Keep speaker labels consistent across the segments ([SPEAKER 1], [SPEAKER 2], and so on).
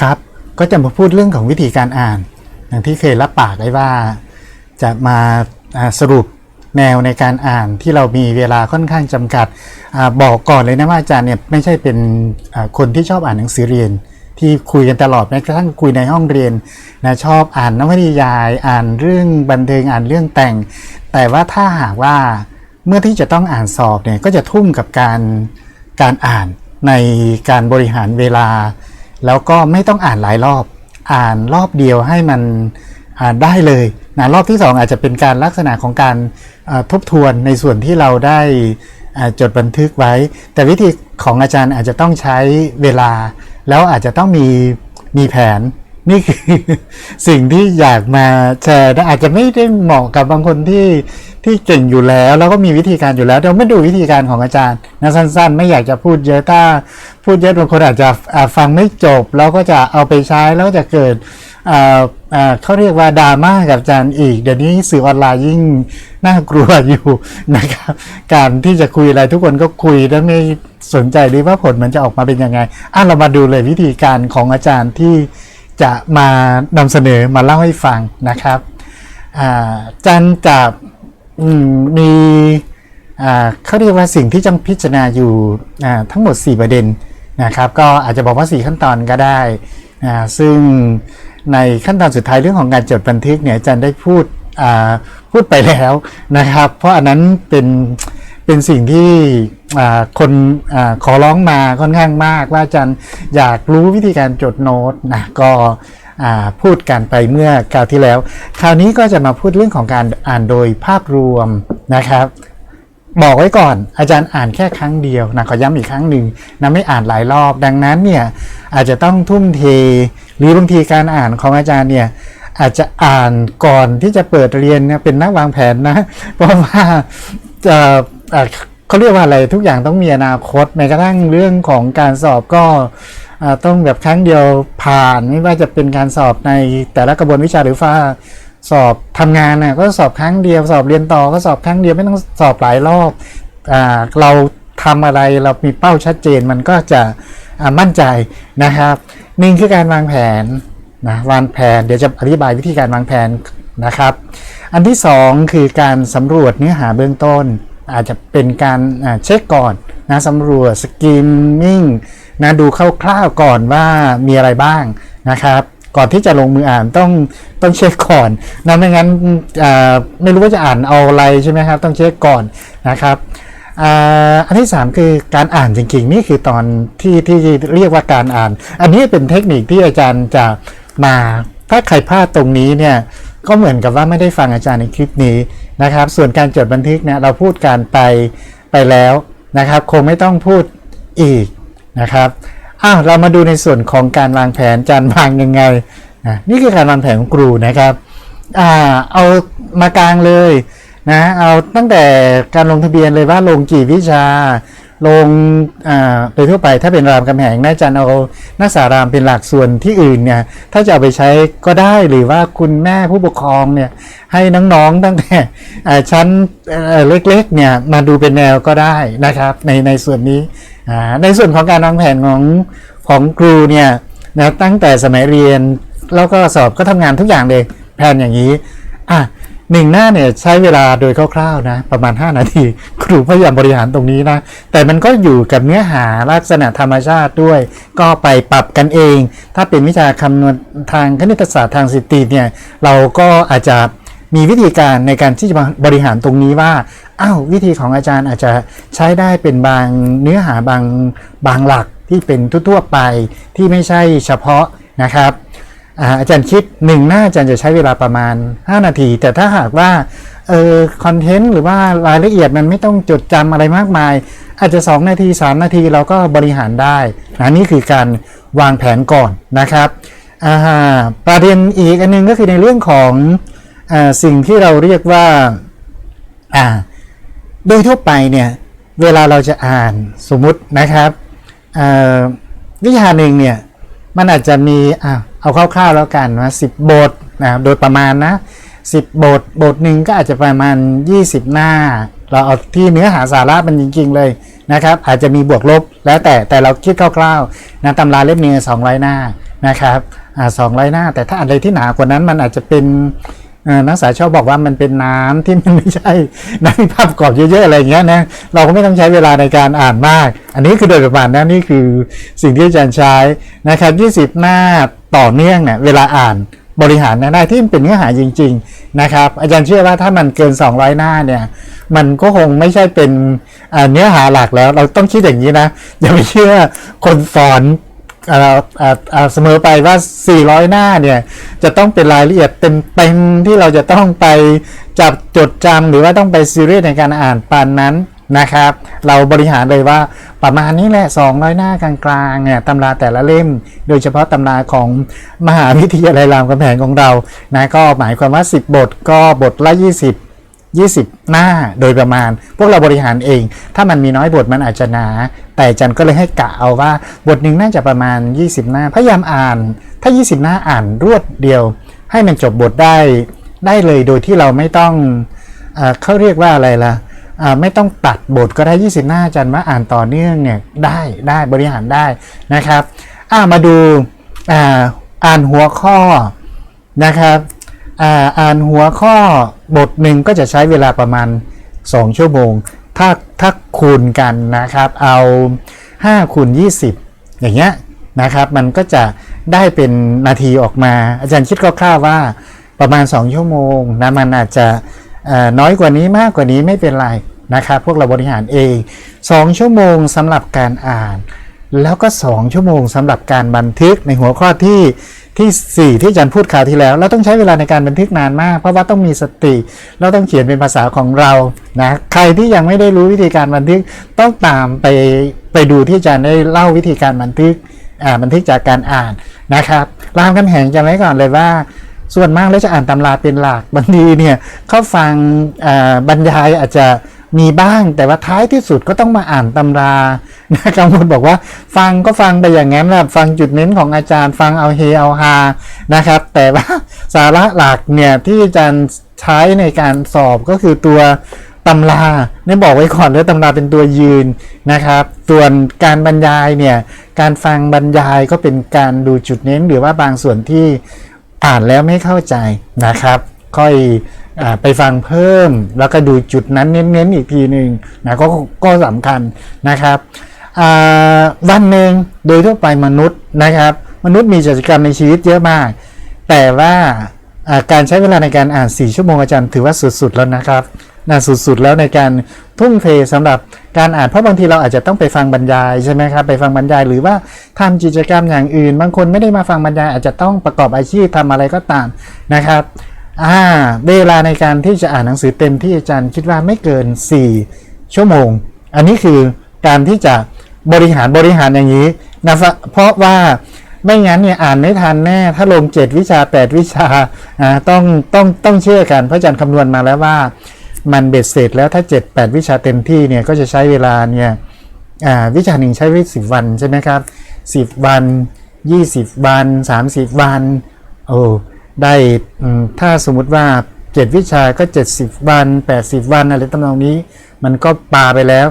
[SPEAKER 1] ครับก็จะมาพูดเรื่องของวิธีการอ่าน อย่างที่เคยรับปากไว้ว่า จะมาสรุปแนวในการอ่านที่เรามีเวลาค่อนข้างจำกัดอบอกก่อนเลยนะว่าอาจารย์เนี่ยไม่ใช่เป็นคนที่ชอบอ่านหนังสือเรียน ที่คุยกันตลอดแม้กระทั่งคุยในห้องเรียนนะชอบอ่านนวนิยาย อ่านเรื่องบันเทิงอ่านเรื่องแต่ง แต่ว่าถ้าหากว่าเมื่อที่จะต้องอ่านสอบเนี่ยก็จะทุ่มกับการการอ่านในการบริหารเวลา แล้วก็ไม่ต้องอ่านหลายรอบ อ่านรอบเดียวให้มันอ่านได้เลยนะรอบที่ 2 อาจจะเป็นการลักษณะของการทบทวนในส่วนที่เราได้จดบันทึกไว้ แต่วิธีของอาจารย์อาจจะต้องใช้เวลา แล้วอาจจะต้องมีมีแผนนี่คือสิ่งที่อยากมาแชร์อาจจะไม่ได้เหมาะกับบางคนที่ ที่เก่งอยู่แล้วแล้วก็มีวิธีการอยู่แล้วเดี๋ยวไม่ดูวิธีการของอาจารย์นะสั้นๆ ไม่อยากจะพูดเยอะถ้าพูดเยอะบางคนอาจจะฟังไม่จบ แล้วก็จะเอาไปใช้แล้วจะเกิดเขาเรียกว่าดราม่ากับอาจารย์อีก เดี๋ยวนี้สื่อออนไลน์ยิ่งน่ากลัวอยู่นะครับการที่จะคุยอะไรทุกคนก็คุยแล้วไม่สนใจเลยว่าผลมันจะออกมาเป็นยังไงอะเรามาดูเลยวิธีการของอาจารย์ที่จะมานำเสนอมาเล่าให้ฟังนะครับอาจารย์จะ มีเขาเรียกว่าสิ่งที่ต้องพิจารณาอยู่ทั้งหมด 4 ประเด็นนะครับ ก็อาจจะบอกว่า 4 ขั้นตอนก็ได้ซึ่งในขั้นตอนสุดท้ายเรื่องของการจดบันทึกเนี่ยอาจารย์ได้พูดพูดไปแล้วนะครับ เพราะอันนั้นเป็นเป็นสิ่งที่คนอขอร้องมาค่อนข้างมาก ว่าอาจารย์อยากรู้วิธีการจดโน้ตนะก็ พูดกันไปเมื่อคราวที่แล้ว คราวนี้ก็จะมาพูดเรื่องของการอ่านโดยภาพรวมนะครับบอกไว้ก่อนอาจารย์อ่านแค่ครั้งเดียวนะขอย้ำอีกครั้งหนึ่งนะไม่อ่านหลายรอบ ดังนั้นเนี่ยอาจจะต้องทุ่มเท หรือบางทีการอ่านของอาจารย์เนี่ยอาจจะอ่านก่อนที่จะเปิดเรียนเนี่ยเป็นนักวางแผนนะ เพราะว่าจะเอ่อเขาเรียกว่าอะไรทุกอย่างต้องมีอนาคตแม้กระทั่งเรื่องของการสอบก็ ต้องแบบครั้งเดียวผ่านไม่ว่าจะเป็นการสอบในแต่ละกระบวนวิชาหรือว่าสอบทำงานน่ะก็สอบครั้งเดียวสอบเรียนต่อก็สอบครั้งเดียวไม่ต้องสอบหลายรอบอเราทำอะไรเรามีเป้าชัดเจนมันก็จะมั่นใจนะครับหนึ่งคือการวางแผนนะวางแผนเดี๋ยวจะอธิบายวิธีการวางแผนนะครับ อันที่สองคือการสำรวจเนื้อหาเบื้องต้น อาจจะเป็นการเช็คก่อนนะสำรวจสกิมมิ่ง นะดูคร่าวๆก่อนว่ามีอะไรบ้างนะครับ ก่อนที่จะลงมืออ่านต้องต้องเช็คก่อนนะไม่งั้นไม่รู้ว่าจะอ่านเอาอะไรใช่ไหมครับ ต้องเช็คก่อนนะครับอ,อันที่ 3 คือการอ่านจริงๆ นี่คือตอนที่ที่เรียกว่าการอ่าน อันนี้เป็นเทคนิคที่อาจารย์จะมาถ้าใครพลาดตรงนี้เนี่ยก็เหมือนกับว่าไม่ได้ฟังอาจารย์ในคลิปนี้นะครับ ส่วนการจดบันทึกเนี่ยเราพูดการไปไปแล้วนะครับ คงไม่ต้องพูดอีก นะครับอ้าวเรามาดูในส่วนของการวางแผนจานวางยังไงนะนี่คือการวางแผนของครูนะครับอ่าเอามากลางเลยนะเอาตั้งแต่การลงทะเบียนเลยว่าลงกี่วิชา ลงอ่าโดยทั่วไปถ้าเป็นรามคำแหงน่าจะเอานักศึกษารามเป็นหลักส่วนที่อื่นเนี่ยถ้าจะเอาไปใช้ก็ได้หรือว่าคุณแม่ผู้ปกครองเนี่ยให้น้องๆตั้งแต่อ่าชั้นเล็กๆเนี่ยมาดูเป็นแนวก็ได้นะครับในในส่วนนี้ ในส่วนของการวางแผนของของครูเนี่ยนะตั้งแต่สมัยเรียนแล้วก็สอบก็ทำงานทุกอย่างเลยแผนอย่างนี้อะหนึ่งหน้าเนี่ยใช้เวลาโดยคร่าวๆนะประมาณ 5 นาที ครูพยายามบริหารตรงนี้นะแต่มันก็อยู่กับเนื้อหาลักษณะธรรมชาติด้วย ก็ไปปรับกันเอง ถ้าเป็นวิชาคำนวณทางคณิตศาสตร์ทางสถิติเนี่ยเราก็อาจจะ มีวิธีการในการที่จะบริหารตรงนี้ว่าอ้าววิธีของอาจารย์อาจจะใช้ได้เป็นบางเนื้อหาบางบางหลักที่เป็นทั่วๆไปที่ไม่ใช่เฉพาะนะครับอาจารย์คิดหนึ่งหน้าอาจารย์จะใช้เวลาประมาณ 5 นาที แต่ถ้าหากว่าเออคอนเทนต์หรือว่ารายละเอียดมันไม่ต้องจดจำอะไรมากมาย อาจจะ 2 นาที 3 นาทีเราก็บริหารได้นะนี่คือการวางแผนก่อนนะครับอ่าประเด็นอีกอันหนึงก็คือในเรื่องของ สิ่งที่เราเรียกว่าโดยทั่วไปเนี่ยเวลาเราจะอ่านสมมุตินะครับวิชาหนึ่งเนี่ยมันอาจจะมีอ่าเอาคร่าวๆแล้วกันว่าสิบบทนะโดยประมาณนะสิบบทบทหนึ่งก็อาจจะประมาณ 20 หน้า เราเอาที่เนื้อหาสาระมันจริงๆเลยนะครับ อาจจะมีบวกลบแล้วแต่แต่เราคิดคร่าวๆนะตำราเล่มหนึงสองร้อยหน้านะครับสองร้อยหน้า แต่ถ้าอะไรที่หนากว่านั้นมันอาจจะเป็น นักศึกษาชอบบอกว่ามันเป็นน้ำที่มันไม่ใช่น้ำมีภาพประกอบเยอะๆอะไรอย่างเงี้ยนะเราก็ไม่ต้องใช้เวลาในการอ่านมาก อันนี้คือโดยประมาณนะนี่คือสิ่งที่อาจารย์ใช้นะครับ 20 หน้าต่อเนื่องเนี่ยเวลาอ่านบริหารได้ที่มันเป็นเนื้อหาจริง ๆนะครับ อาจารย์เชื่อว่าถ้ามันเกิน 200 หน้าเนี่ยมันก็คงไม่ใช่เป็นเนื้อหาหลักแล้ว เราต้องคิดอย่างนี้นะอย่าไปเชื่อคนสอน เสมอไปว่า 400 หน้าเนี่ย จะต้องเป็นรายละเอียดเต็มๆที่เราจะต้องไปจับจดจำหรือว่าต้องไปซีเรียสในการอ่านปานนั้นนะครับ เราบริหารเลยว่าประมาณนี้แหละ 200 หน้ากลางๆเนี่ยตำราแต่ละเล่ม โดยเฉพาะตำราของมหาวิทยาลัยรามคำแหงของเรานะก็หมายความว่า 10 บทก็บทละ 20 20 หน้าโดยประมาณ พวกเราบริหารเอง ถ้ามันมีน้อยบทมันอาจจะหนา แต่จันก็เลยให้กะเอาว่า บทหนึ่งน่าจะประมาณ 20 หน้า พยายามอ่าน ถ้า 20 หน้าอ่านรวดเดียว ให้มันจบบทได้ได้เลยโดยที่เราไม่ต้องเอเขาเรียกว่าอะไรล่ะอ่าไม่ต้องตัดบทก็ได้ 20 หน้าจันว่าอ่านต่อเนื่องเนี่ยได้ได้บริหารได้นะครับมาดูอ่านหัวข้อนะครับ อ่านหัวข้อบทหนึ่งก็จะใช้เวลาประมาณ 2 ชั่วโมง ถ้าถ้าคูณกันนะครับ เอา5คูณ20 อย่างเงี้ยนะครับ มันก็จะได้เป็นนาทีออกมา อาจารย์คิดคร่าวๆว่าประมาณ 2 ชั่วโมงนะมันอาจจะน้อยกว่านี้มากกว่านี้ไม่เป็นไรนะครับ พวกเราบริหารเอง 2 ชั่วโมงสำหรับการอ่าน แล้วก็ 2 ชั่วโมงสำหรับการบันทึกในหัวข้อที่ ที่ 4 ที่อาจารย์พูดข่าวที่แล้ว เราต้องใช้เวลาในการบันทึกนานมาก เพราะว่าต้องมีสติ เราต้องเขียนเป็นภาษาของเรานะใครที่ยังไม่ได้รู้วิธีการบันทึกต้องตามไปไปดูที่อาจารย์ได้เล่าวิธีการบันทึกอ่าบันทึกจากการอ่านนะครับรามคำแหงจำไว้ก่อนเลยว่าส่วนมากแล้วจะอ่านตำราเป็นหลักบางทีเนี่ยเขาฟังอ่าบรรยายอาจจะ มีบ้างแต่ว่าท้ายที่สุดก็ต้องมาอ่านตำรานะกังวลบอกว่าฟังก็ฟังไปอย่างนั้นแหละฟังจุดเน้นของอาจารย์ฟังเอาเฮเอาฮานะครับ แต่ว่าสาระหลักเนี่ยที่อาจารย์ใช้ในการสอบก็คือตัวตำราเนี่ยบอกไว้ก่อนเลยตำราเป็นตัวยืนนะครับ ส่วนการบรรยายเนี่ยการฟังบรรยายก็เป็นการดูจุดเน้นหรือว่าบางส่วนที่อ่านแล้วไม่เข้าใจนะครับ ค่อย ไปฟังเพิ่ม แล้วก็ดูจุดนั้นเน้นๆอีกทีหนึ่งนะก็ก็สำคัญนะครับวันหนึ่งโดยทั่วไปมนุษย์นะครับ มนุษย์มีกิจกรรมในชีวิตเยอะมาก แต่ว่าการใช้เวลาในการอ่าน 4 ชั่วโมงอาจารย์ถือว่าสุดๆแล้วนะครับน่าสุดๆแล้วในการทุ่มเทสำหรับการอ่านเพราะบางทีเราอาจจะต้องไปฟังบรรยายใช่ไหมครับไปฟังบรรยายหรือว่าทำกิจกรรมอย่างอื่น บางคนไม่ได้มาฟังบรรยายอาจจะต้องประกอบอาชีพทำอะไรก็ตามนะครับ อ่าเวลาในการที่จะอ่านหนังสือเต็มที่อาจารย์คิดว่าไม่เกิน 4 ชั่วโมง อันนี้คือการที่จะบริหารบริหารอย่างนี้นะครับเพราะว่าไม่งั้นเนี่ยอ่านไม่ทันแน่ ถ้าลง 7 วิชา 8 วิชาอ่าต้องต้องต้องเชื่อกันเพราะอาจารย์คำนวณมาแล้วว่ามันเบ็ดเสร็จแล้วถ้า 7 8 วิชาเต็มที่เนี่ยก็จะใช้เวลาเนี่ยอ่าวิชาหนึ่งใช้เวลาสิบวันใช่ไหมครับ10วัน20วัน30วันโอ้ ได้ถ้าสมมุติว่า7วิชาก็ 70 วัน 80 วันอะไรตำนองนี้ มันก็ปาไปแล้ว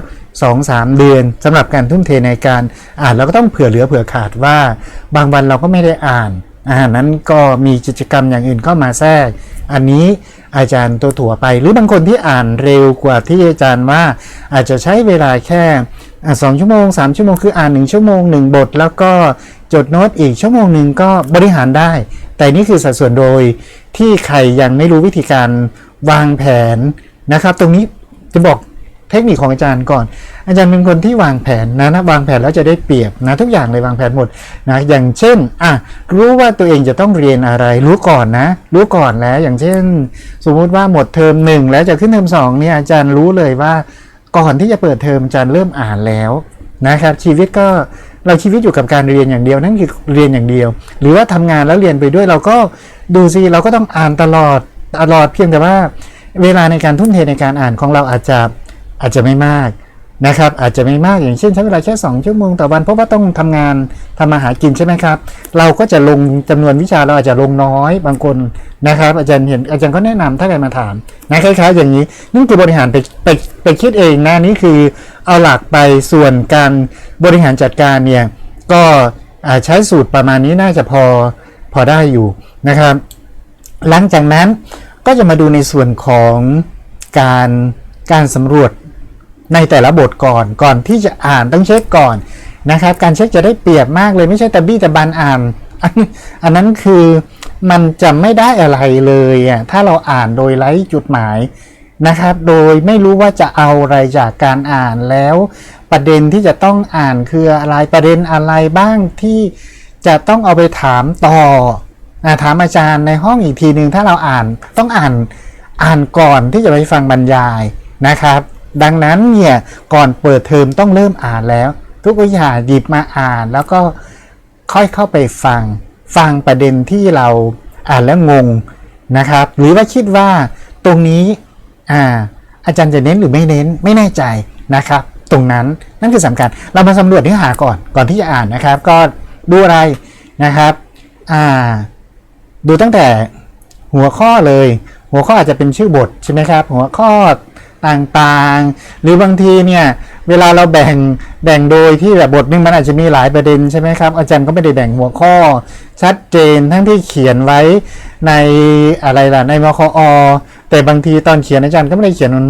[SPEAKER 1] 2-3 เดือนสำหรับการทุ่มเทในการอ่านเราก็ต้องเผื่อเหลือเผื่อขาดว่า บางวันเราก็ไม่ได้อ่านอ่านั้นก็มีกิจกรรมอย่างอื่นเข้ามาแทรก อันนี้อาจารย์ตัวถั่วไป หรือบางคนที่อ่านเร็วกว่าที่อาจารย์ว่า อาจจะใช้เวลาแค่สองชั่วโมง 3 ชั่วโมงคืออ่าน 1 ชั่วโมง 1 บท แล้วก็ จดโน้ตอีกชั่วโมงหนึ่งก็บริหารได้ แต่นี่คือสัดส่วนโดยที่ใครยังไม่รู้วิธีการวางแผนนะครับ ตรงนี้จะบอกเทคนิคของอาจารย์ก่อน อาจารย์เป็นคนที่วางแผนนะนะวางแผนแล้วจะได้เปรียบนะทุกอย่างเลยวางแผนหมดนะอย่างเช่นอะรู้ว่าตัวเองจะต้องเรียนอะไร รู้ก่อนนะ รู้ก่อนแล้วอย่างเช่น สมมุติว่าหมดเทอมหนึ่งแล้วจะขึ้นเทอมสองเนี่ยอาจารย์รู้เลยว่าก่อนที่จะเปิดเทอมอาจารย์เริ่มอ่านแล้วนะครับชีวิตก็ เราชีวิตอยู่กับการเรียนอย่างเดียวนั่นคือเรียนอย่างเดียว หรือว่าทำงานแล้วเรียนไปด้วยเราก็ดูสิเราก็ต้องอ่านตลอดตลอดเพียงแต่ว่า เวลาในการทุ่มเทในการอ่านของเราอาจจะอาจจะไม่มาก นะครับอาจจะไม่มากอย่างเช่นใช้เวลาแค่2ชั่วโมงต่อวันเพราะว่าต้องทำงานทำมาหากินใช่ไหมครับ เราก็จะลงจำนวนวิชาเราอาจจะลงน้อยบางคนนะครับ อาจารย์เห็นอาจารย์ก็แนะนำถ้าใครมาถามนะคล้ายๆอย่างนี้นี่คือบริหารไปไปไปคิดเองนะนี่คือเอาหลักไปส่วนการบริหารจัดการเนี่ยก็ใช้สูตรประมาณนี้น่าจะพอพอได้อยู่นะครับ หลังจากนั้นก็จะมาดูในส่วนของการการสำรวจ ในแต่ละบทก่อนก่อนที่จะอ่านต้องเช็คก่อนนะครับ การเช็คจะได้เปรียบมากเลยไม่ใช่แต่บี้แต่บันอ่านอันนั้นคือมันจะไม่ได้อะไรเลยอะถ้าเราอ่านโดยไร้จุดหมายนะครับ โดยไม่รู้ว่าจะเอาอะไรจากการอ่านแล้ว ประเด็นที่จะต้องอ่านคืออะไรประเด็นอะไรบ้างที่จะต้องเอาไปถามต่อถามอาจารย์ในห้องอีกทีหนึ่งถ้าเราอ่านต้องอ่านอ่านก่อนที่จะไปฟังบรรยายนะครับ ดังนั้นเนี่ยก่อนเปิดเทอมต้องเริ่มอ่านแล้ว ทุกวิชาหยิบมาอ่าน แล้วก็ค่อยเข้าไปฟัง ฟังประเด็นที่เราอ่านแล้วงงนะครับ หรือว่าคิดว่าตรงนี้อ่าอาจารย์จะเน้นหรือไม่เน้นไม่แน่ใจนะครับ ตรงนั้นนั่นคือสำคัญ เรามาสำรวจเนื้อหาก่อนก่อนที่จะอ่านนะครับ ก็ดูอะไรนะครับอ่าดูตั้งแต่หัวข้อเลย หัวข้ออาจจะเป็นชื่อบทใช่ไหมครับ หัวข้อ ต่างๆ หรือบางทีเนี่ยเวลาเราแบ่งแบ่งโดยที่แบบบทหนึงมันอาจจะมีหลายประเด็นใช่ไหมครับอาจารย์ก็ไม่ได้แบ่งหัวข้อ ชัดเจนทั้งที่เขียนไว้ในอะไรล่ะในมคอ แต่บางทีตอนเขียนอาจารย์ก็ไม่ได้เขียนมัน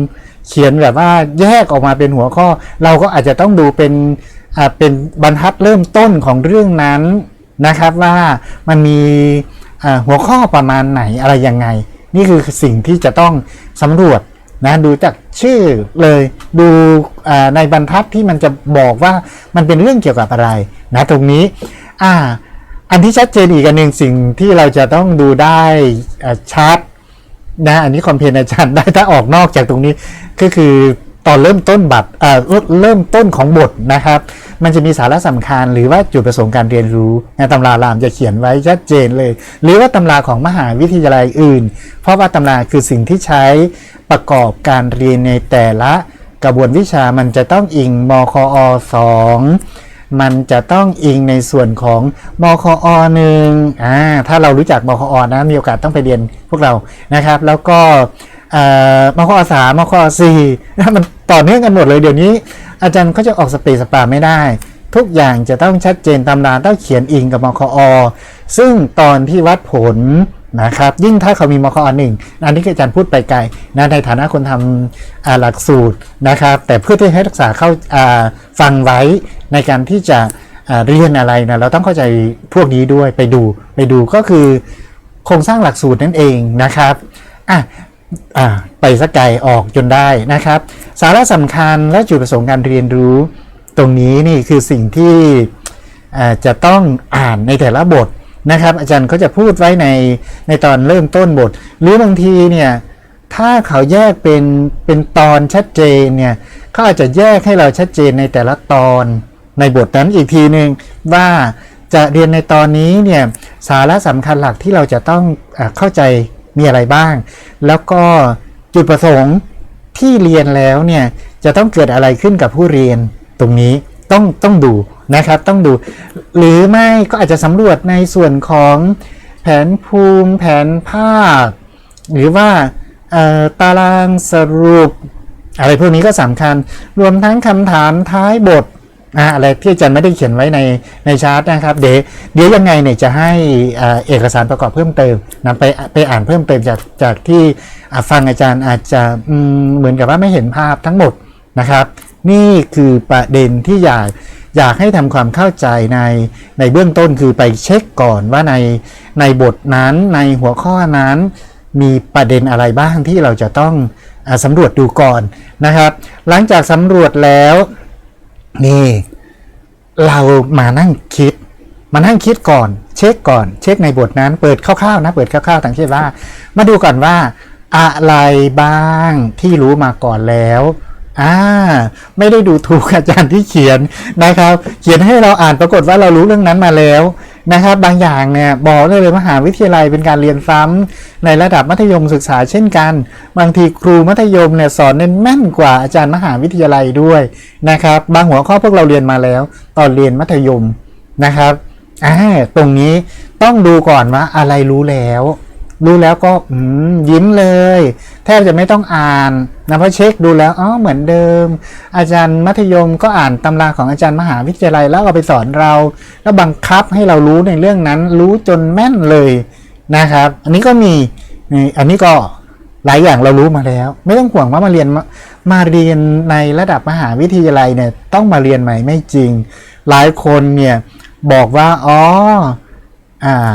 [SPEAKER 1] เขียนแบบว่าแยกออกมาเป็นหัวข้อ เราก็อาจจะต้องดูเป็นอ่าเป็นบรรทัดเริ่มต้นของเรื่องนั้นนะครับว่ามันมีอ่าหัวข้อประมาณไหนอะไรยังไง นี่คือสิ่งที่จะต้องสำรวจ นะดูจากชื่อเลยดูในบรรทัดที่มันจะบอกว่ามันเป็นเรื่องเกี่ยวกับอะไรนะตรงนี้อ่าอันที่ชัดเจนอีกอันหนึ่งสิ่งที่เราจะต้องดูได้อ่าชัดนะอันนี้คอมเพลนอาจารย์ได้ถ้าออกนอกจากตรงนี้ก็คือ ตอนเริ่มต้นบัตรเอ่อเริ่มต้นของบทนะครับ มันจะมีสาระสำคัญ หรือว่าจุดประสงค์การเรียนรู้ในตำรารามจะเขียนไว้ชัดเจนเลย หรือว่าตำราของมหาวิทยาลัยอื่น เพราะว่าตำราคือสิ่งที่ใช้ประกอบการเรียนในแต่ละกระบวนวิชามันจะต้องอิงมคอสองมันจะต้องอิงในส่วนของมคอหนึ่งอ่า ถ้าเรารู้จักมคอนะ มีโอกาสต้องไปเรียนพวกเรา นะครับ แล้วก็ เอ่อมคอสามมคอสี่นะมันต่อเนื่องกันหมดเลยเดี๋ยวนี้ อาจารย์เขาจะออกสเปซสปาไม่ได้ ทุกอย่างจะต้องชัดเจนตำราต้องเขียนอิงกับมคอ ซึ่งตอนที่วัดผลนะครับยิ่งถ้าเขามีมคอหนึ่งอันนี้คืออาจารย์พูดไปไกลนะในฐานะคนทำหลักสูตรนะครับ แต่เพื่อที่ให้นักศึกษาเข้าาฟังไว้ในการที่จะเรียนอะไรนะเราต้องเข้าใจพวกนี้ด้วยไปดูไปดูก็คือโครงสร้างหลักสูตรนั่นเองนะครับอะ ไปสักไกลออกจนได้นะครับ สาระสำคัญและจุดประสงค์การเรียนรู้ ตรงนี้นี่คือสิ่งที่จะต้องอ่านในแต่ละบทนะครับ อาจารย์เขาจะพูดไว้ในในตอนเริ่มต้นบท หรือบางทีเนี่ยถ้าเขาแยกเป็นเป็นตอนชัดเจนเนี่ยเขาอาจจะแยกให้เราชัดเจนในแต่ละตอนในบทนั้นอีกทีหนึ่งว่าจะเรียนในตอนนี้เนี่ยสาระสำคัญหลักที่เราจะต้องอเข้าใจ มีอะไรบ้าง แล้วก็จุดประสงค์ที่เรียนแล้วเนี่ยจะต้องเกิดอะไรขึ้นกับผู้เรียนตรงนี้ต้องต้องดูนะครับต้องดู หรือไม่ก็อาจจะสำรวจในส่วนของแผนภูมิแผนภาพ หรือว่าตารางสรุป อะไรพวกนี้ก็สำคัญ รวมทั้งคำถามท้ายบท อะอะไรที่อาจารย์ไม่ได้เขียนไว้ในในชาร์ตนะครับ เดี๋ยวเดี๋ยวยังไงเนี่ยจะให้เอกสารประกอบเพิ่มเติมนะไปไปอ่านเพิ่มเติมจากจากที่ฟังอาจารย์อาจจะเหมือนกับว่าไม่เห็นภาพทั้งหมดนะครับ นี่คือประเด็นที่อยากอยากให้ทำความเข้าใจในในเบื้องต้นคือไปเช็คก่อนว่าในในบทนั้นในหัวข้อนั้น มีประเด็นอะไรบ้างที่เราจะต้องอสำรวจดูก่อนนะครับ หลังจากสำรวจแล้ว นี่ เรามานั่งคิด มานั่งคิดก่อน เช็คก่อน เช็คในบทนั้น เปิดคร่าวๆนะ เปิดคร่าวๆต่างเช่นว่า มาดูก่อนว่า อะไรบ้างที่รู้มาก่อนแล้วอ่าไม่ได้ดูถูกอาจารย์ที่เขียนนะครับ เขียนให้เราอ่านปรากฏว่าเรารู้เรื่องนั้นมาแล้ว นะครับ บางอย่างเนี่ยบอกได้เลยมหาวิทยาลัยเป็นการเรียนซ้ำในระดับมัธยมศึกษาเช่นกัน บางทีครูมัธยมเนี่ยสอนเน้นแม่นกว่าอาจารย์มหาวิทยาลัยด้วยนะครับ บางหัวข้อพวกเราเรียนมาแล้ว ตอนเรียนมัธยมนะครับอ่าตรงนี้ต้องดูก่อนว่าอะไรรู้แล้ว รู้แล้วก็อืมยิ้มเลย แทบจะไม่ต้องอ่านนะเพราะเช็คดูแล้วอ๋อเหมือนเดิม อาจารย์มัธยมก็อ่านตำราของอาจารย์มหาวิทยาลัยแล้วเอาไปสอนเรา แล้วบังคับให้เรารู้ในเรื่องนั้น รู้จนแม่นเลยนะครับ อันนี้ก็มีนี่อันนี้ก็หลายอย่างเรารู้มาแล้ว ไม่ต้องห่วงว่ามาเรียนมามาเรียนในระดับมหาวิทยาลัยเนี่ยต้องมาเรียนใหม่ไม่จริง หลายคนเนี่ยบอกว่าอ๋ออ่า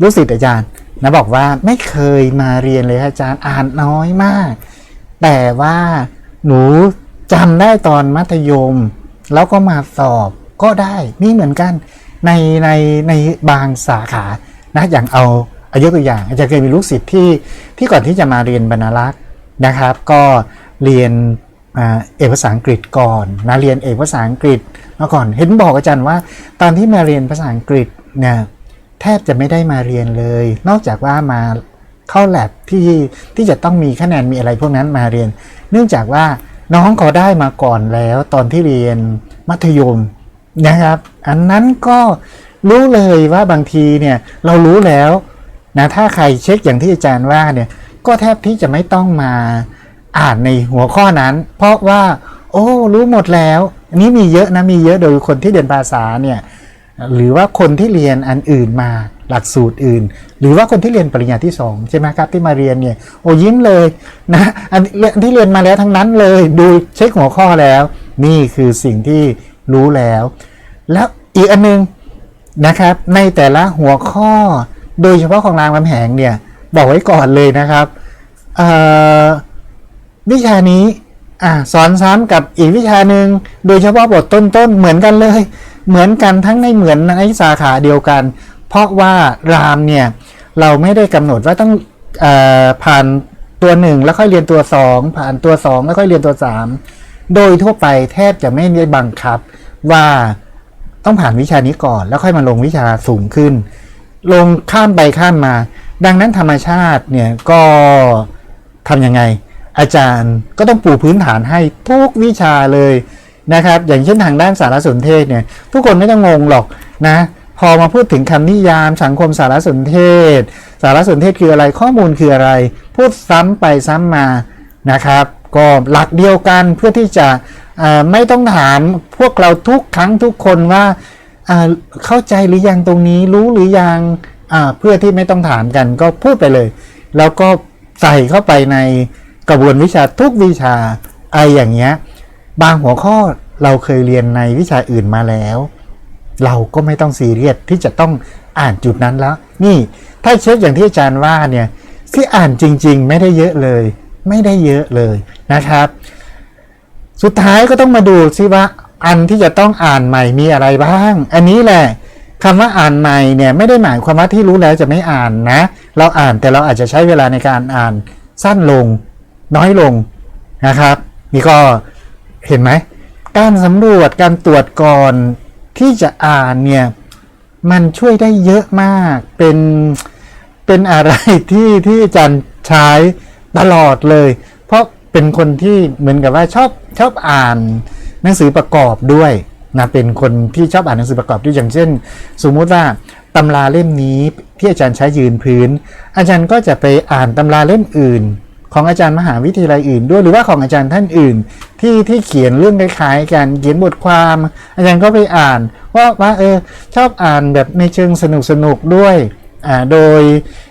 [SPEAKER 1] ลูกศิษย์อาจารย์ นะบอกว่าไม่เคยมาเรียนเลยครับอาจารย์อ่านน้อยมาก แต่ว่าหนูจำได้ตอนมัธยม แล้วก็มาสอบก็ได้นี่เหมือนกันในในในบางสาขานะอย่างเอาอายุตัวอย่างอาจารย์เคยมีลูกศิษย์ที่ที่ก่อนที่จะมาเรียนบรรณารักษ์นะครับ ก็เรียนอ่าเอกภาษาอังกฤษก่อนนะเรียนเอกภาษาอังกฤษมาก่อนเห็นบอกอาจารย์ว่า ตอนที่มาเรียนภาษาอังกฤษเนี่ย แทบจะไม่ได้มาเรียนเลย นอกจากว่ามาเข้าแลบที่ที่จะต้องมีคะแนนมีอะไรพวกนั้นมาเรียน เนื่องจากว่าน้องเขาได้มาก่อนแล้วตอนที่เรียนมัธยมนะครับ อันนั้นก็รู้เลยว่าบางทีเนี่ยเรารู้แล้วนะถ้าใครเช็คอย่างที่อาจารย์ว่าเนี่ยก็แทบที่จะไม่ต้องมาอ่านในหัวข้อนั้น เพราะว่า โอ้ รู้หมดแล้ว อันนี้มีเยอะนะมีเยอะโดยคนที่เรียนภาษาเนี่ย หรือว่าคนที่เรียนอันอื่นมาหลักสูตรอื่น หรือว่าคนที่เรียนปริญญาที่สองใช่ไหมครับที่มาเรียนเนี่ยโอ้ยิ้มเลยนะอันที่เรียนมาแล้วทั้งนั้นเลยดูเช็คหัวข้อแล้ว นี่คือสิ่งที่รู้แล้ว แล้วอีกอันนึงนะครับ ในแต่ละหัวข้อ โดยเฉพาะของรามคำแหงเนี่ยบอกไว้ก่อนเลยนะครับวิชานี้อสอนซ้ำกับอีกวิชาหนึ่งโดยเฉพาะบทต้นๆเหมือนกันเลย เหมือนกันทั้งในเหมือนในสาขาเดียวกัน เพราะว่ารามเนี่ยเราไม่ได้กำหนดว่าต้องออผ่านตัวหนึ่งแล้วค่อยเรียนตัวสองผ่านตัวสองแล้วค่อยเรียนตัวสามโดยทั่วไปแทบจะไม่ได้บังคับว่าต้องผ่านวิชานี้ก่อนแล้วค่อยมาลงวิชาสูงขึ้น ลงข้ามไปข้ามมา ดังนั้นธรรมชาติเนี่ยก็ทำยังไง อาจารย์ก็ต้องปูพื้นฐานให้ทุกวิชาเลย นะครับ อย่างเช่นทางด้านสารสนเทศเนี่ยทุกคนไม่ต้องงงหรอกนะพอมาพูดถึงคำนิยามสังคมสารสนเทศ สารสนเทศคืออะไรข้อมูลคืออะไร พูดซ้ำไปซ้ำมานะครับ ก็หลักเดียวกันเพื่อที่จะไม่ต้องถามพวกเราทุกครั้งทุกคนว่าเข้าใจหรือยังตรงนี้รู้หรือยังเพื่อที่ไม่ต้องถามกันก็พูดไปเลย แล้วก็ใส่เข้าไปในกระบวนวิชาทุกวิชาไออย่างเงี้ย บางหัวข้อเราเคยเรียนในวิชาอื่นมาแล้ว เราก็ไม่ต้องซีเรียสที่จะต้องอ่านจุดนั้นแล้ว นี่ถ้าเช็คอย่างที่อาจารย์ว่าเนี่ยที่อ่านจริง ๆ ไม่ได้เยอะเลย ไม่ได้เยอะเลยนะครับ สุดท้ายก็ต้องมาดูซิว่าอันที่จะต้องอ่านใหม่มีอะไรบ้าง อันนี้แหละคำว่าอ่านใหม่เนี่ยไม่ได้หมายความว่าที่รู้แล้วจะไม่อ่านนะ เราอ่านแต่เราอาจจะใช้เวลาในการอ่านสั้นลงน้อยลงนะครับ นี่ก็ เห็นไหม การสำรวจการตรวจก่อนที่จะอ่านเนี่ย มันช่วยได้เยอะมาก เป็น เป็นอะไรที่ที่อาจารย์ใช้ตลอดเลย เพราะเป็นคนที่เหมือนกับว่าชอบชอบอ่านหนังสือประกอบด้วยนะเป็นคนที่ชอบอ่านหนังสือประกอบด้วยอย่างเช่น สมมุติว่าตำราเล่มนี้ที่อาจารย์ใช้ยืนพื้น อาจารย์ก็จะไปอ่านตำราเล่มอื่น ของอาจารย์มหาวิทยาลัยอื่นด้วยหรือว่าของอาจารย์ท่านอื่น ที่ที่เขียนเรื่องคล้ายๆกันเขียนบทความ อาจารย์ก็ไปอ่านว่าว่าเออชอบอ่านแบบในเชิงสนุกสนุกด้วยอ่าโดย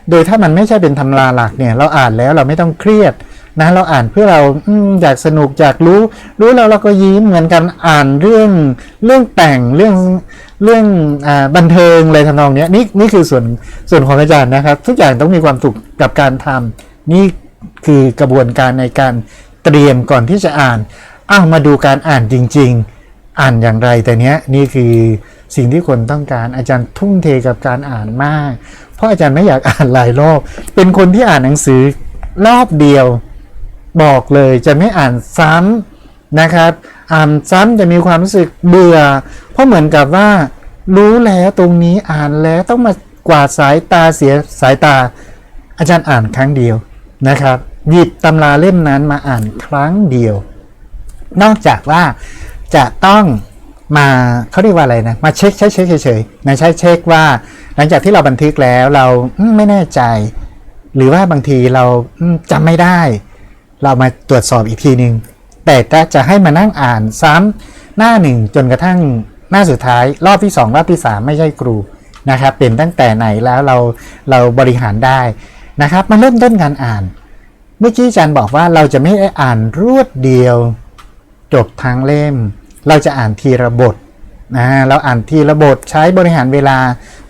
[SPEAKER 1] โดยถ้ามันไม่ใช่เป็นตำราหลักเนี่ยเราอ่านแล้วเราไม่ต้องเครียดนะเราอ่านเพื่อเราออยากสนุกอยากรู้ รู้แล้วเราก็ยิ้มเหมือนกันอ่านเรื่องเรื่องแต่งเรื่องเรื่องอบันเทิงอะไรทำนองเนี้ยนี่นี่คือส่วนส่วนของอาจารย์นะครับ ทุกอย่างต้องมีความสุขกับการทำนี่ คือกระบวนการในการเตรียมก่อนที่จะอ่านอ้าวมาดูการอ่านจริง ๆ อ่านอย่างไรแต่เนี้ยนี่คือสิ่งที่คนต้องการอาจารย์ทุ่มเทกับการอ่านมาก เพราะอาจารย์ไม่อยากอ่านหลายรอบ เป็นคนที่อ่านหนังสือรอบเดียวบอกเลยจะไม่อ่านซ้ำนะครับอ่านซ้ำจะมีความรู้สึกเบื่อ เพราะเหมือนกับว่า รู้แล้วตรงนี้อ่านแล้วต้องมากวาดสายตาเสียสายตา อาจารย์อ่านครั้งเดียว นะครับ หยิบตำราเล่มนั้นมาอ่านครั้งเดียว นอกจากว่าจะต้องมาเขาเรียกว่าอะไรนะ มาเช็คเช็คเช็คเฉยๆนะใช้เช็คว่า หลังจากที่เราบันทึกแล้วเราไม่แน่ใจ หรือว่าบางทีเราอืมจำไม่ได้ เรามาตรวจสอบอีกทีหนึ่งแต่จะให้มานั่งอ่านซ้ำหน้าหนึ่งจนกระทั่งหน้าสุดท้าย รอบที่สองรอบที่สามไม่ใช่ครูนะครับเป็นตั้งแต่ไหนแล้วเราเราบริหารได้ นะครับมาเริ่มต้นการอ่าน เมื่อกี้อาจารย์บอกว่าเราจะไม่ได้อ่านรวดเดียว จบทั้งเล่ม เราจะอ่านทีละบทนะเราอ่านทีละบทใช้บริหารเวลา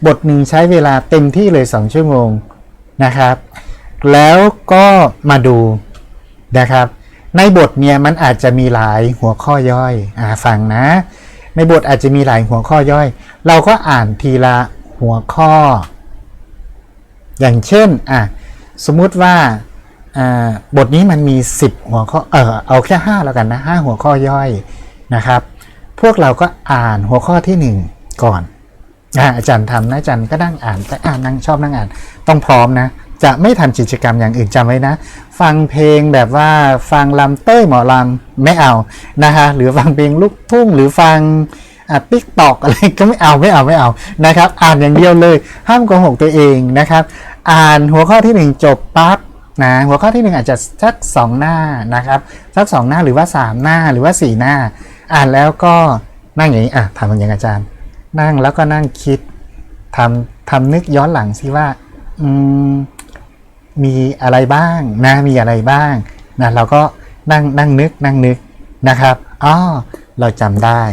[SPEAKER 1] บทหนึ่งใช้เวลาเต็มที่เลย 2 ชั่วโมงนะครับ แล้วก็มาดูนะครับ ในบทเนี่ยมันอาจจะมีหลายหัวข้อย่อยอ่าฟังนะ ในบทอาจจะมีหลายหัวข้อย่อย เราก็อ่านทีละหัวข้อ อย่างเช่นอะสมมุติว่าบทนี้มันมี 10 หัวข้อเออเอาแค่ 5 แล้วกันนะ5หัวข้อย่อยนะครับ พวกเราก็อ่านหัวข้อทีหนึ่1 ก่อนอะอาจารย์ทำนะอาจารย์ก็นั่งอ่านแต่อ่านนั่งชอบนั่งอ่าน ต้องพร้อมนะ จะไม่ทำกิจกรรมอย่างอื่นจำไว้นะ ฟังเพลงแบบว่าฟังลำเต้ยหมอลำไม่เอานะคะหรือฟังเพลงลูกทุ่งหรือฟัง ติ๊กตอกอะไรก็ไม่เอาไม่เอาไม่เอานะครับ อ่านอย่างเดียวเลย ห้ามโกหกตัวเองนะครับ อ่านหัวข้อที่หนึ่งจบปั๊บนะหัวข้อที่หนึ่งอาจจะสักสองหน้านะครับสักสองหน้าหรือว่าสามหน้าหรือว่าสี่หน้า อ่านแล้วก็นั่งอย่างนี้อะทำอย่างอาจารย์ นั่งแล้วก็นั่งคิดทำทำนึกย้อนหลังสิว่าอืมมีอะไรบ้างนะมีอะไรบ้างนะเราก็นั่งนั่งนึกนั่งนึกนะครับอ๋อเราจำได้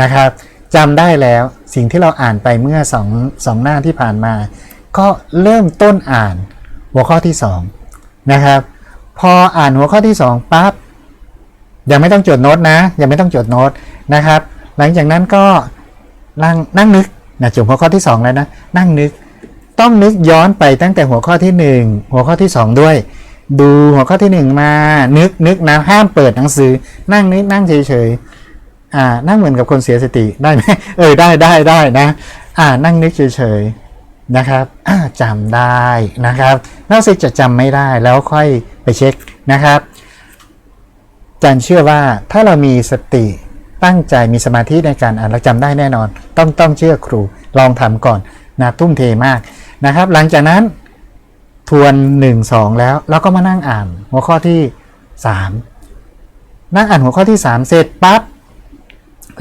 [SPEAKER 1] นะครับจำได้แล้วสิ่งที่เราอ่านไปเมื่อสองสองหน้าที่ผ่านมา ก็เริ่มต้นอ่านหัวข้อที่สองนะครับพออ่านหัวข้อที่สองปั๊บยังไม่ต้องจดโน้ตนะยังไม่ต้องจดโน้ตนะครับ หลังจากนั้นก็นั่งนั่งนึกนะจบหัวข้อที่สองแล้วนะนั่งนึก ต้องนึกย้อนไปตั้งแต่หัวข้อที่หนึ่งหัวข้อที่สองด้วย ดูหัวข้อที่หนึ่งมานึกนึกนะห้ามเปิดหนังสือ นั่งนึกนั่งเฉยๆ อ่านั่งเหมือนกับคนเสียสติได้ไหมเออได้ได้ได้นะ อ่านั่งนึกเฉยๆนะครับอ่าจำได้นะครับนอกจากจะจำไม่ได้แล้วค่อยไปเช็คนะครับจันเชื่อว่าถ้าเรามีสติตั้งใจมีสมาธิในการอ่านเราจำได้แน่นอน ต้องต้องเชื่อครูลองทำก่อนนะทุ่มเทมากนะครับ หลังจากนั้นทวน 1 2 แล้วเราก็มานั่งอ่านหัวข้อที่ 3 นั่งอ่านหัวข้อที่ 3 เสร็จปั๊บ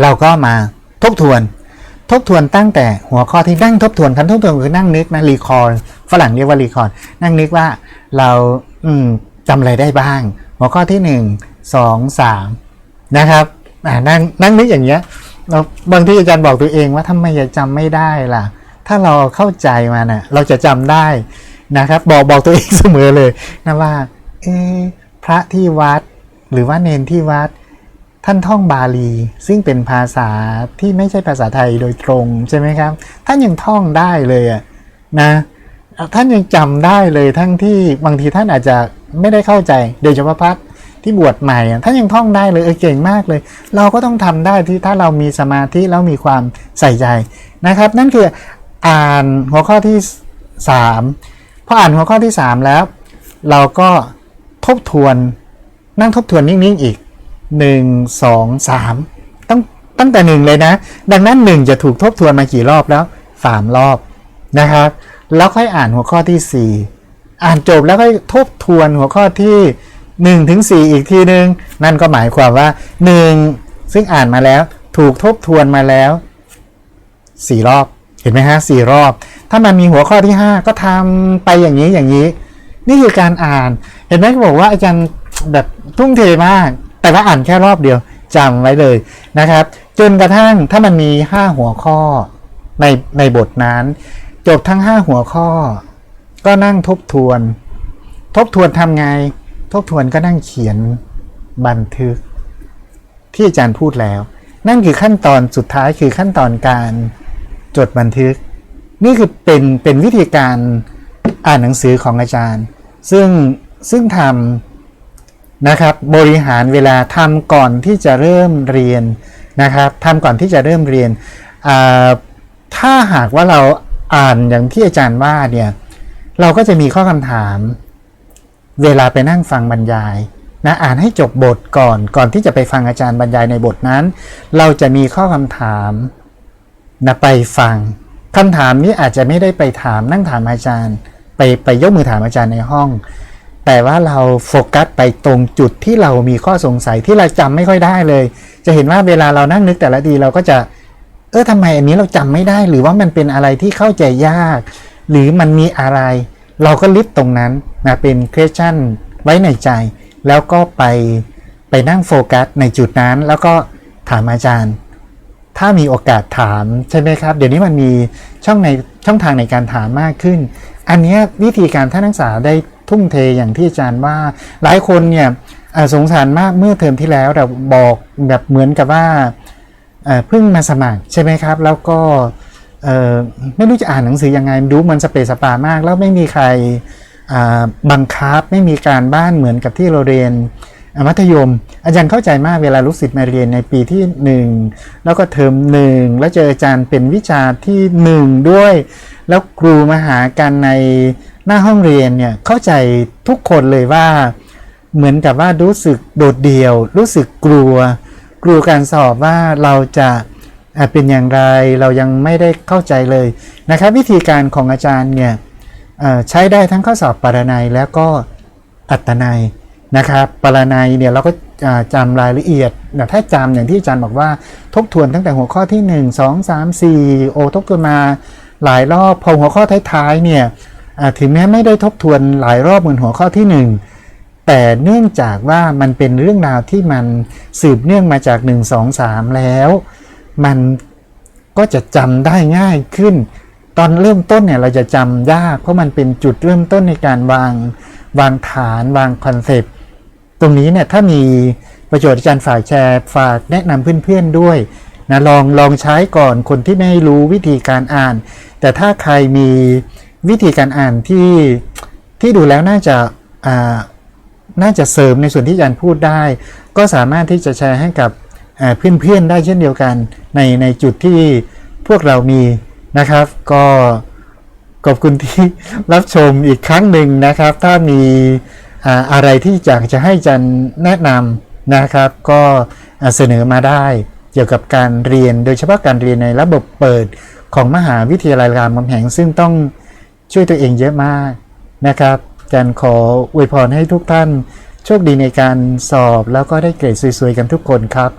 [SPEAKER 1] เราก็มาทบทวน ทบทวนตั้งแต่หัวข้อที่นั่งทบทวนคันทบทวนคือนั่งนึกนะรีคอร์ฝรั่งเรียกว่ารีคอร์นั่งนึกว่าเราอืมจำอะไรได้บ้าง หัวข้อที่ 1 2 3 นะครับนั่งนั่งนึกอย่างเงี้ยเราบางที่อาจารย์บอกตัวเองว่าทำไมจะจำไม่ได้ล่ะ ถ้าเราเข้าใจมันน่ะเราจะจำได้นะครับ บอกบอกตัวเองเสมอเลยนะว่าเอพระที่วัดหรือว่าเนนที่วัด ท่านท่องบาลี ซึ่งเป็นภาษาที่ไม่ใช่ภาษาไทยโดยตรงใช่ไหมครับ ท่านยังท่องได้เลยอะนะท่านยังจำได้เลยทั้งที่บางทีท่านอาจจะไม่ได้เข้าใจ โดยเฉพาะพระที่บวชใหม่ท่านยังท่องได้เลยเออเก่งมากเลย เราก็ต้องทำได้ที่ถ้าเรามีสมาธิแล้วมีความใส่ใจนะครับ นั่นคืออ่านหัวข้อที่3พออ่านหัวข้อที่ 3 แล้ว เราก็ทบทวนนั่งทบทวนนิ่งๆอีก 1 2 3ต้องตั้งแต่หนึ่งเลยนะ ดังนั้น1จะถูกทบทวนมากี่รอบแล้ว3รอบนะครับ แล้วค่อยอ่านหัวข้อที่4อ่านจบแล้วก็ทบทวนหัวข้อที่1ถึง4อีกทีหนึงนั่นก็หมายความว่า 1 ซึ่งอ่านมาแล้วถูกทบทวนมาแล้ว 4 รอบเห็นไหมฮะสี่รอบ ถ้ามันมีหัวข้อที่ 5 ก็ทำไปอย่างนี้อย่างนี้ นี่คือการอ่าน เห็นไหมบอกว่าอาจารย์แบบทุ่มเทมาก แต่ว่าอ่านแค่รอบเดียวจำไว้เลยนะครับ จนกระทั่งถ้ามันมี 5 หัวข้อในในบทนั้น จบทั้ง 5 หัวข้อ ก็นั่งทบทวน ทบทวนทำไง ทบทวนก็นั่งเขียนบันทึก ที่อาจารย์พูดแล้ว นั่นคือขั้นตอนสุดท้ายคือขั้นตอนการจดบันทึก นี่คือเป็นเป็นวิธีการอ่านหนังสือของอาจารย์ ซึ่งซึ่งทำ นะครับบริหารเวลาทำก่อนที่จะเริ่มเรียนนะครับทำก่อนที่จะเริ่มเรียน ถ้าหากว่าเราอ่านอย่างที่อาจารย์ว่าเนี่ยเราก็จะมีข้อคำถาม เวลาไปนั่งฟังบรรยายนะอ่านให้จบบทก่อนก่อนที่จะไปฟังอาจารย์บรรยายในบทนั้น เราจะมีข้อคำถามนะไปฟังคำถามนี้อาจจะไม่ได้ไปถามนั่งถามอาจารย์ ไปไปยกมือถามอาจารย์ในห้อง แต่ว่าเราโฟกัสไปตรงจุดที่เรามีข้อสงสัยที่เราจำไม่ค่อยได้เลย จะเห็นว่าเวลาเรานั่งนึกแต่ละทีเราก็จะ เออทำไมอันนี้เราจำไม่ได้ หรือว่ามันเป็นอะไรที่เข้าใจยาก หรือมันมีอะไร เราก็ลิฟต์ตรงนั้นนะเป็น question ไว้ในใจ แล้วก็ไปไปนั่งโฟกัสในจุดนั้น แล้วก็ถามอาจารย์ ถ้ามีโอกาสถามใช่ไหมครับ เดี๋ยวนี้มันมีช่องในช่องทางในการถามมากขึ้น อันนี้วิธีการท่านนักศึกษาได้ ทุ่มเทอย่างที่อาจารย์ว่า หลายคนเนี่ยสงสารมากเมื่อเทอมที่แล้วเราบอกแบบเหมือนกับว่าเพิ่งมาสมัครใช่ไหมครับ แล้วก็ไม่รู้จะอ่านหนังสือยังไงดูมันสเปซสปามาก แล้วไม่มีใครบังคับไม่มีการบ้านเหมือนกับที่เราเรียนมัธยม อาจารย์เข้าใจมากเวลาลูกศิษย์มาเรียนในปีที่ 1 แล้วก็เทอมหนึ่งแล้วเจออาจารย์เป็นวิชาที่ 1 ด้วย แล้วครูมาหากันใน หน้าห้องเรียนเนี่ยเข้าใจทุกคนเลยว่า เหมือนกับว่ารู้สึกโดดเดี่ยว รู้สึกกลัว กลัวการสอบว่าเราจะเป็นอย่างไรเรายังไม่ได้เข้าใจเลยนะครับ วิธีการของอาจารย์เนี่ยใช้ได้ทั้งข้อสอบปรนัยแล้วก็อัตนัยนะครับปรนัยเนี่ยเราก็อ่าจำรายละเอียดแต่ถ้าจำอย่างที่อาจารย์บอกว่าทบทวนตั้งแต่หัวข้อที่ 1 2 3 4โอทบทวนมาหลายรอบพอหัวข้อท้ายๆเนี่ย ถึงแม้ไม่ได้ทบทวนหลายรอบเหมือนหัวข้อที่ 1 แต่เนื่องจากว่ามันเป็นเรื่องราวที่มันสืบเนื่องมาจาก 1 2 3 แล้ว มันก็จะจำได้ง่ายขึ้น ตอนเริ่มต้นเนี่ยเราจะจำยาก เพราะมันเป็นจุดเริ่มต้นในการวางวางฐานวางคอนเซปต์ตรงนี้เนี่ยถ้ามีประโยชน์อาจารย์ฝากแชร์ฝากแนะนำเพื่อนๆด้วยนะลองลองใช้ก่อนคนที่ไม่รู้วิธีการอ่าน แต่ถ้าใครมี วิธีการอ่านที่ที่ดูแล้วน่าจะน่าจะเสริมในส่วนที่อาจารย์พูดได้ ก็สามารถที่จะแชร์ให้กับอ่าเพื่อนๆได้เช่นเดียวกันในในจุดที่พวกเรามีนะครับ ก็ขอบคุณที่รับชมอีกครั้งหนึ่งนะครับ ถ้ามีอ่าอะไรที่อยากจะให้จันแนะนำนะครับ ก็เสนอมาได้เกี่ยวกับการเรียนโดยเฉพาะการเรียนในระบบเปิดของมหาวิทยาลัยรามคำแหงซึ่งต้อง ช่วยตัวเองเยอะมากนะครับจันขออวยพรให้ทุกท่าน โชคดีในการสอบแล้วก็ได้เกรดสวยๆกันทุกคนครับ